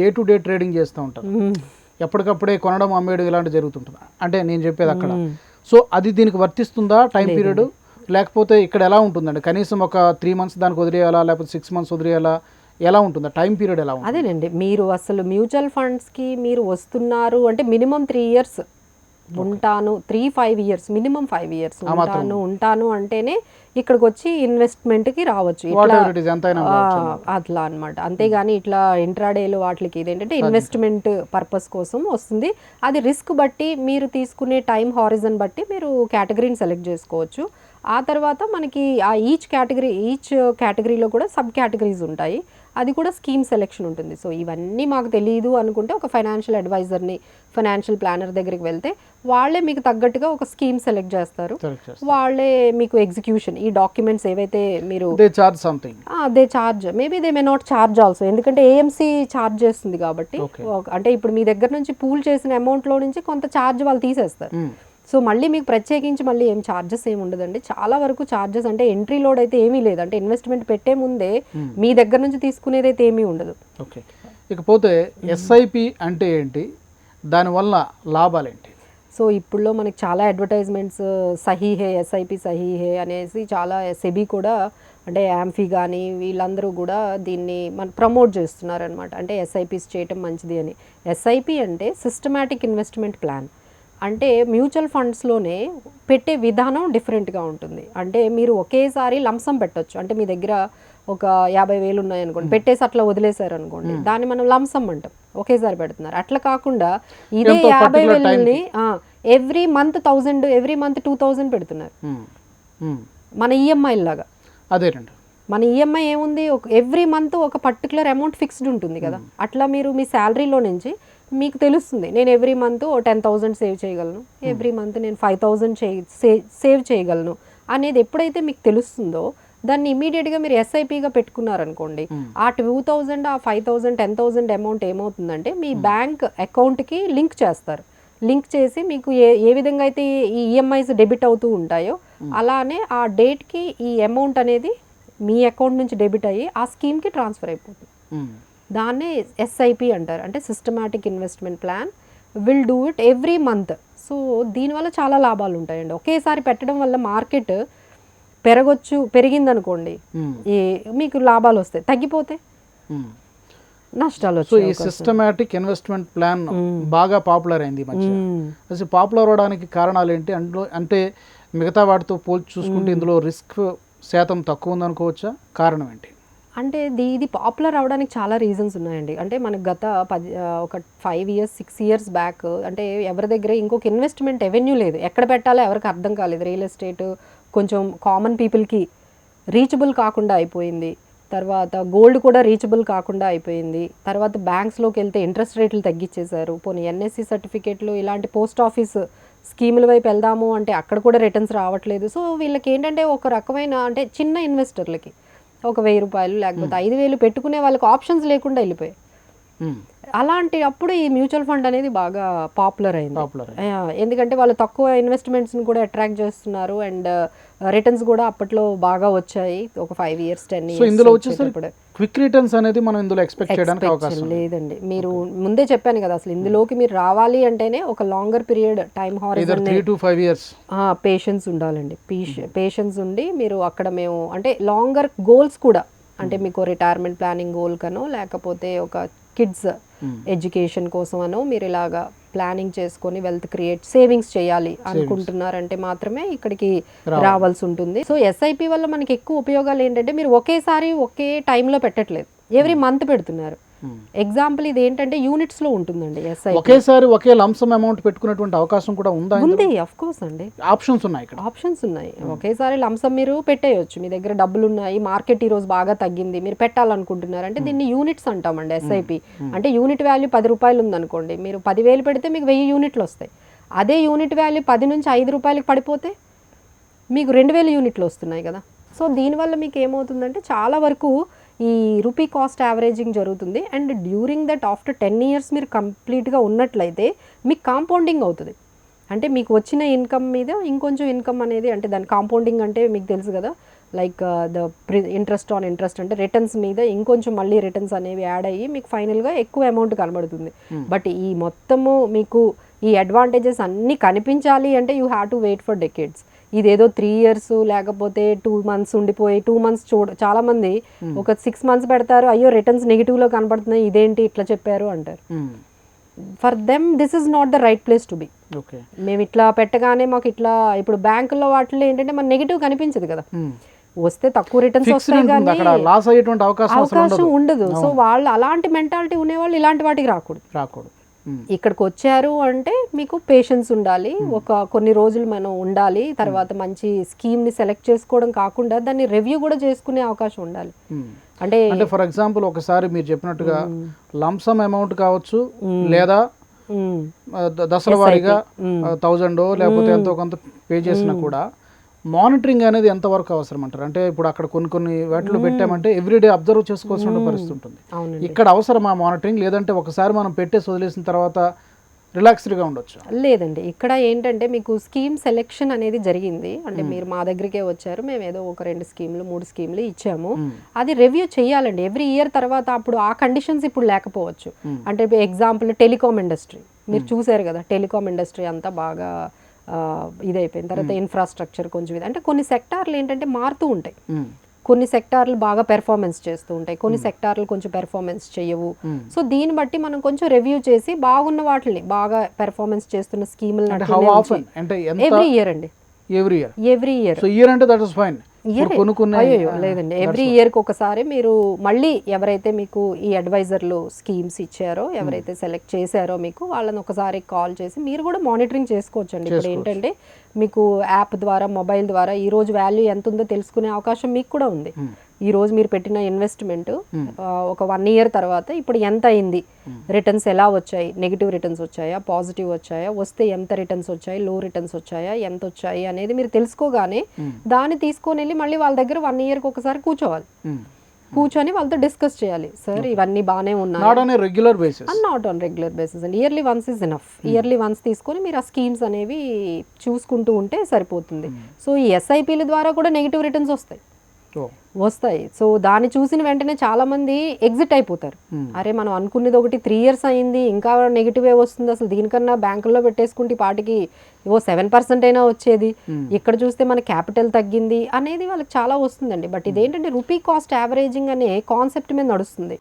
Day to day trading చేస్తూ ఉంటారు. ఎప్పటికప్పుడే కొనడం అమ్మేయడం ఇలాంటి జరుగుతుంటుంది అంటే నేను చెప్పేది అక్కడ. సో అది దీనికి వర్తిస్తుందా టైం పీరియడ్? లేకపోతే ఇక్కడ ఎలా ఉంటుందండి? కనీసం ఒక త్రీ మంత్స్ దానికి వదిలేయాలా? లేకపోతే సిక్స్ మంత్స్ వదిలేయాలా? ఎలా ఉంటుందా? టైం పీరియడ్ ఎలా ఉంటుంది? అదేనండి. మీరు అసలు మ్యూచువల్ ఫండ్స్కి మీరు వస్తున్నారు అంటే మినిమం త్రీ ఇయర్స్ ఉంటాను three five years minimum five years ఉంటాను ఉంటాను అంటేనే ఇక్కడికి వచ్చి రావచ్చు. ఇస్ ఎంతైనా ఆ, అట్లా అన్నమాట. అంతేగాని ఇట్లా ఇంట్రాడేలు వాటికి ఇదేంటంటే ఇన్వెస్ట్మెంట్ పర్పస్ కోసం వస్తుంది. అది రిస్క్ బట్టి మీరు తీసుకునే టైం హారిజన్ బట్టి మీరు కేటగిరీని సెలెక్ట్ చేసుకోవచ్చు. ఆ తర్వాత మనకి ఆ ఈచ్ కేటగిరీ ఈచ్ కేటగిరీలో కూడా సబ్ కేటగిరీస్ ఉంటాయి. అది కూడా స్కీమ్ సెలెక్షన్ ఉంటుంది. సో ఇవన్నీ మాకు తెలియదు అనుకుంటే ఒక ఫైనాన్షియల్ అడ్వైజర్ని ఫైనాన్షియల్ ప్లానర్ దగ్గరికి వెళ్తే వాళ్ళే మీకు తగ్గట్టుగా ఒక స్కీమ్ సెలెక్ట్ చేస్తారు. వాళ్ళే మీకు ఎగ్జిక్యూషన్ ఈ డాక్యుమెంట్స్ ఏవైతే మీరు they charge something they charge maybe they may not charge also ఎందుకంటే ఏఎంసీ చార్జ్ చేస్తుంది కాబట్టి అంటే ఇప్పుడు మీ దగ్గర నుంచి పూల్ చేసిన అమౌంట్లో నుంచి కొంత చార్జ్ వాళ్ళు తీసేస్తారు. సో మళ్ళీ మీకు ప్రత్యేకించి మళ్ళీ ఏం ఛార్జెస్ ఏమి ఉండదండి. చాలా వరకు ఛార్జెస్ అంటే ఎంట్రీ లోడ్ అయితే ఏమీ లేదు. అంటే ఇన్వెస్ట్మెంట్ పెట్టే ముందే మీ దగ్గర నుంచి తీసుకునేది అయితే ఏమీ ఉండదు. ఓకే. ఇకపోతే ఎస్ఐపి అంటే ఏంటి? దానివల్ల లాభాలేంటి సో ఇప్పుడులో మనకి చాలా అడ్వర్టైజ్మెంట్స్ సహీహే ఎస్ఐపి సహీహే అనేసి చాలా సెబీ కూడా అంటే యాంఫీ కానీ వీళ్ళందరూ కూడా దీన్ని మన ప్రమోట్ చేస్తున్నారు అనమాట అంటే ఎస్ఐపిస్ చేయటం మంచిది అని. ఎస్ఐపి అంటే సిస్టమాటిక్ ఇన్వెస్ట్మెంట్ ప్లాన్ అంటే మ్యూచువల్ ఫండ్స్లోనే పెట్టే విధానం డిఫరెంట్గా ఉంటుంది. అంటే మీరు ఒకేసారి లంసం పెట్టొచ్చు. అంటే మీ దగ్గర ఒక యాభై వేలు ఉన్నాయనుకోండి పెట్టేసి అట్లా వదిలేశారు అనుకోండి. దాన్ని మనం లంసం అంటాం. ఒకేసారి పెడుతున్నారు. అట్లా కాకుండా ఇదే యాభై వేలని every month thousand every month two thousand పెడుతున్నారు. మన ఈఎంఐ లాగా. అదేనండి. మన ఈఎంఐ ఏముంది? ఒక ఎవ్రీ మంత్ ఒక పర్టికులర్ అమౌంట్ ఫిక్స్డ్ ఉంటుంది కదా. అట్లా మీరు మీ శాలరీలో నుంచి మీకు తెలుస్తుంది నేను every month ten thousand save చేయగలను. ఎవ్రీ మంత్ నేను ఫైవ్ థౌజండ్ సేవ్ చేయగలను. అనేది ఎప్పుడైతే మీకు తెలుస్తుందో దాన్ని ఇమీడియట్గా మీరు ఎస్ఐపిగా పెట్టుకున్నారనుకోండి ఆ టూ థౌజండ్ ఆ five thousand ten thousand amount ఏమవుతుందంటే మీ బ్యాంక్ అకౌంట్కి లింక్ చేస్తారు. లింక్ చేసి మీకు ఏ ఏ విధంగా అయితే ఈ ఈఎంఐస్ డెబిట్ అవుతూ ఉంటాయో అలానే ఆ డేట్కి ఈ అమౌంట్ అనేది మీ అకౌంట్ నుంచి డెబిట్ అయ్యి ఆ స్కీమ్కి ట్రాన్స్ఫర్ అయిపోతుంది. దాన్నే ఎస్ఐపి అంటారు. అంటే systematic investment plan will do it every month so దీనివల్ల చాలా లాభాలు ఉంటాయండి. ఒకేసారి పెట్టడం వల్ల మార్కెట్ పెరగొచ్చు పెరిగిందనుకోండి. ఈ మీకు లాభాలు వస్తాయి. తగ్గిపోతే మ్మ్. నష్టాలు సో ఈ సిస్టమాటిక్ ఇన్వెస్ట్మెంట్ ప్లాన్ బాగా పాపులర్ అయింది అసలు పాపులర్ అవడానికి కారణాలు ఏంటి? అందులో అంటే మిగతా వాటితో పోల్చి చూసుకుంటే ఇందులో రిస్క్ శాతం తక్కువ ఉందనుకోవచ్చా? కారణం ఏంటి? అంటే ఇది ఇది పాపులర్ అవడానికి చాలా రీజన్స్ ఉన్నాయండి. అంటే మనకు గత పది ఒక five years six years back అంటే ఎవరి దగ్గర ఇంకొక ఇన్వెస్ట్మెంట్ ఎవెన్యూ లేదు. ఎక్కడ పెట్టాలో ఎవరికి అర్థం కాలేదు. రియల్ ఎస్టేట్ కొంచెం కామన్ పీపుల్కి రీచబుల్ కాకుండా అయిపోయింది. తర్వాత గోల్డ్ కూడా రీచబుల్ కాకుండా అయిపోయింది. తర్వాత బ్యాంక్స్లోకి వెళ్తే ఇంట్రెస్ట్ రేట్లు తగ్గించేశారు పోనీ ఎన్ఎస్సి సర్టిఫికేట్లు ఇలాంటి పోస్ట్ ఆఫీస్ స్కీముల వైపు వెళ్దాము అంటే అక్కడ కూడా రిటర్న్స్ రావట్లేదు. సో వీళ్ళకి ఏంటంటే ఒక రకమైన అంటే చిన్న ఇన్వెస్టర్లకి ఒక వెయ్యి రూపాయలు లేకపోతే ఐదు వేలు పెట్టుకునే వాళ్ళకి ఆప్షన్స్ లేకుండా వెళ్ళిపోయాయి. అలాంటి అప్పుడు ఈ మ్యూచువల్ ఫండ్ అనేది బాగా పాపులర్ అయింది. పాపులర్ ఎందుకంటే వాళ్ళు తక్కువ ఇన్వెస్ట్మెంట్స్ని కూడా అట్రాక్ట్ చేస్తున్నారు అండ్ రిటర్న్స్ కూడా అప్పట్లో బాగా వచ్చాయి. ఒక ఫైవ్ ఇయర్స్ టెన్ ఇందులో ఇయర్స్ వచ్చేసరికి క్విక్ రిటర్న్స్ అనేది మనం ఇందులో ఎక్స్పెక్ట్ చేయడానికి అవకాశం. లేదండి మీరు ముందే చెప్పాను కదా అసలు ఇందులోకి మీరు రావాలి అంటేనే ఒక longer period time horizon to five years patience ఉండాలండి. పేషెన్స్ ఉండి మీరు అక్కడ మేము అంటే లాంగర్ గోల్స్ కూడా అంటే మీకు రిటైర్మెంట్ ప్లానింగ్ గోల్ కనో లేకపోతే ఒక కిడ్స్ ఎడ్యుకేషన్ కోసం అనో మీరు ఇలాగా ప్లానింగ్ చేసుకొని వెల్త్ క్రియేట్ సేవింగ్స్ చేయాలి అనుకుంటున్నారంటే మాత్రమే ఇక్కడికి రావాల్సి ఉంటుంది. సో ఎస్ఐపి వల్ల మనకి ఎక్కువ ఉపయోగాలు ఏంటంటే మీరు ఒకేసారి ఒకే టైంలో పెట్టట్లేదు. ఎవ్రీ మంత్ పెడుతున్నారు. ఎగ్జాంపుల్ ఇది ఏంటంటే యూనిట్స్లో ఉంటుందండి ఎస్ఐ ఒకేసారి ఒకే లంసమ్ అమౌంట్ పెట్టుకునేటువంటి అవకాశం కూడా ఉందా ఉంది అఫ్ కోర్స్ అండి. ఆప్షన్స్ ఉన్నాయి ఇక్కడ. ఆప్షన్స్ ఉన్నాయి. ఒకేసారి లంసం మీరు పెట్టేయచ్చు. మీ దగ్గర డబ్బులు ఉన్నాయి మార్కెట్ ఈ రోజు బాగా తగ్గింది మీరు పెట్టాలనుకుంటున్నారు అంటే దీన్ని యూనిట్స్ అంటామండి ఎస్ఐపి అంటే యూనిట్ వాల్యూ పది రూపాయలు ఉందనుకోండి మీరు పదివేలు పెడితే మీకు వెయ్యి యూనిట్లు వస్తాయి. అదే యూనిట్ వాల్యూ పది నుంచి ఐదు రూపాయలకి పడిపోతే మీకు రెండు వేల యూనిట్లు వస్తున్నాయి కదా. సో దీనివల్ల మీకు ఏమవుతుందంటే చాలా వరకు ఈ రూపీ కాస్ట్ యావరేజింగ్ జరుగుతుంది. And during that after ten years మీరు కంప్లీట్గా ఉన్నట్లయితే మీకు కాంపౌండింగ్ అవుతుంది. అంటే మీకు వచ్చిన ఇన్కమ్ మీద ఇంకొంచెం ఇన్కమ్ అనేది అంటే దాని కాంపౌండింగ్ అంటే మీకు తెలుసు కదా. Like the interest on interest అంటే రిటర్న్స్ మీద ఇంకొంచెం మళ్ళీ రిటర్న్స్ అనేవి యాడ్ అయ్యి మీకు ఫైనల్గా ఎక్కువ అమౌంట్ కనబడుతుంది. బట్ ఈ మొత్తము మీకు ఈ అడ్వాంటేజెస్ అన్నీ కనిపించాలి అంటే you have to wait for decades ఇదేదో త్రీ ఇయర్స్ లేకపోతే టూ మంత్స్ ఉండిపోయి టూ మంత్స్ చూడ చాలా మంది ఒక సిక్స్ మంత్స్ పెడతారు అయ్యో రిటర్న్స్ నెగిటివ్లో కనబడుతున్నాయి ఇదేంటి ఇట్లా చెప్పారు అంటారు. For them this is not the right place to be okay మేము ఇట్లా పెట్టగానే మాకు ఇట్లా ఇప్పుడు బ్యాంకుల్లో వాటిలో ఏంటంటే మన నెగిటివ్ కనిపించదు కదా. వస్తే తక్కువ రిటర్న్స్ వస్తాయి కానీ అక్కడ లాస్ అయ్యేటువంటి అవకాశం ఉండదు. సో వాళ్ళు అలాంటి మెంటాలిటీ ఉండేవాళ్ళు ఇలాంటి వాటికి రాకూడదు. రాకూడదు. ఇక్కడికి వచ్చారు అంటే మీకు పేషెన్స్ ఉండాలి. ఒక కొన్ని రోజులు మనం ఉండాలి. తర్వాత మంచి స్కీమ్ని సెలెక్ట్ చేసుకోవడం కాకుండా దాన్ని రివ్యూ కూడా చేసుకునే అవకాశం ఉండాలి. ఉమ్. అంటే అంటే ఫర్ ఎగ్జాంపుల్ ఒకసారి మీరు చెప్పినట్టుగా లంసమ్ అమౌంట్ కావచ్చు లేదా దశల వారీగా థౌజండ్ లేకపోతే ఎంతో కొంత పే చేసినా కూడా మానిటరింగ్ అనేది ఎంతవరకు అవసరం అంటారు? అంటే ఇప్పుడు అక్కడ కొన్ని కొన్ని వాటిలో పెట్టామంటే ఎవ్రీడే అబ్జర్వ్ చేసుకోవాల్సిన పరిస్థితి ఉంటుంది. ఇక్కడ అవసరమా మానిటరింగ్? లేదంటే ఒకసారి మనం పెట్టేసి వదిలేసిన తర్వాత రిలాక్స్డ్గా ఉండొచ్చు? లేదండి. ఇక్కడ ఏంటంటే మీకు స్కీమ్ సెలెక్షన్ అనేది జరిగింది. అంటే మీరు మా దగ్గరికే వచ్చారు. మేము ఏదో ఒక రెండు స్కీమ్లు మూడు స్కీమ్లు ఇచ్చాము. అది రివ్యూ చేయాలండి. ఎవ్రీ ఇయర్ తర్వాత అప్పుడు ఆ కండిషన్స్ ఇప్పుడు లేకపోవచ్చు. అంటే ఎగ్జాంపుల్ టెలికామ్ ఇండస్ట్రీ మీరు చూసారు కదా టెలికామ్ ఇండస్ట్రీ అంతా బాగా ఇదైపోయిన తర్వాత ఇన్ఫ్రాస్ట్రక్చర్ కొంచెం ఇది. అంటే కొన్ని సెక్టార్లు ఏంటంటే మారుతూ ఉంటాయి. కొన్ని సెక్టార్లు బాగా పెర్ఫార్మెన్స్ చేస్తూ ఉంటాయి. కొన్ని సెక్టార్లు కొంచెం పెర్ఫార్మెన్స్ చేయవు. సో దీన్ని బట్టి మనం కొంచెం రివ్యూ చేసి బాగున్న వాటిని బాగా పెర్ఫార్మెన్స్ చేస్తున్న స్కీములు ఎవ్రీ ఇయర్ అండి. Every year every year so year అంటే దట్ ఇస్ ఫైన్ అయ్యో లేదండి. ఎవ్రీ ఇయర్కి ఒకసారి మీరు మళ్ళీ ఎవరైతే మీకు ఈ అడ్వైజర్లు స్కీమ్స్ ఇచ్చారో ఎవరైతే సెలెక్ట్ చేశారో మీకు వాళ్ళని ఒకసారి కాల్ చేసి మీరు కూడా మానిటరింగ్ చేసుకోవచ్చు అండి ఇప్పుడు ఏంటంటే మీకు యాప్ ద్వారా మొబైల్ ద్వారా ఈ రోజు వాల్యూ ఎంత ఉందో తెలుసుకునే అవకాశం మీకు కూడా ఉంది. ఈ రోజు మీరు పెట్టిన ఇన్వెస్ట్మెంట్ ఒక వన్ ఇయర్ తర్వాత ఇప్పుడు ఎంత అయింది? రిటర్న్స్ ఎలా వచ్చాయి? నెగిటివ్ రిటర్న్స్ వచ్చాయా? పాజిటివ్ వచ్చాయా? వస్తే ఎంత రిటర్న్స్ వచ్చాయి? లో రిటర్న్స్ వచ్చాయా? ఎంత వచ్చాయి? అనేది మీరు తెలుసుకోగానే దాన్ని తీసుకొని వెళ్ళి మళ్ళీ వాళ్ళ దగ్గర వన్ ఇయర్కి ఒకసారి కూర్చోవాలి. కూర్చొని వాళ్ళతో డిస్కస్ చేయాలి. సార్ ఇవన్నీ బాగానే ఉన్నాయి. Not on a regular basis not on regular basis అండి yearly once is enough yearly once తీసుకొని మీరు ఆ స్కీమ్స్ అనేవి చూసుకుంటూ ఉంటే సరిపోతుంది. సో ఈ ఎస్ఐపిల ద్వారా కూడా నెగిటివ్ రిటర్న్స్ వస్తాయి. వస్తాయి. సో దాన్ని చూసిన వెంటనే చాలా మంది ఎగ్జిట్ అయిపోతారు. అరే మనం అనుకున్నది ఒకటి త్రీ ఇయర్స్ అయింది ఇంకా నెగిటివే వస్తుంది. అసలు దీనికన్నా బ్యాంకుల్లో పెట్టేసుకుంటే ఈ పాటికి ఓ సెవెన్ పర్సెంట్ అయినా వచ్చేది. ఇక్కడ చూస్తే మన క్యాపిటల్ తగ్గింది అనేది వాళ్ళకి చాలా వస్తుందండి. బట్ ఇదేంటంటే రూపీ కాస్ట్ యావరేజింగ్ అనే కాన్సెప్ట్ మీద నడుస్తుంది.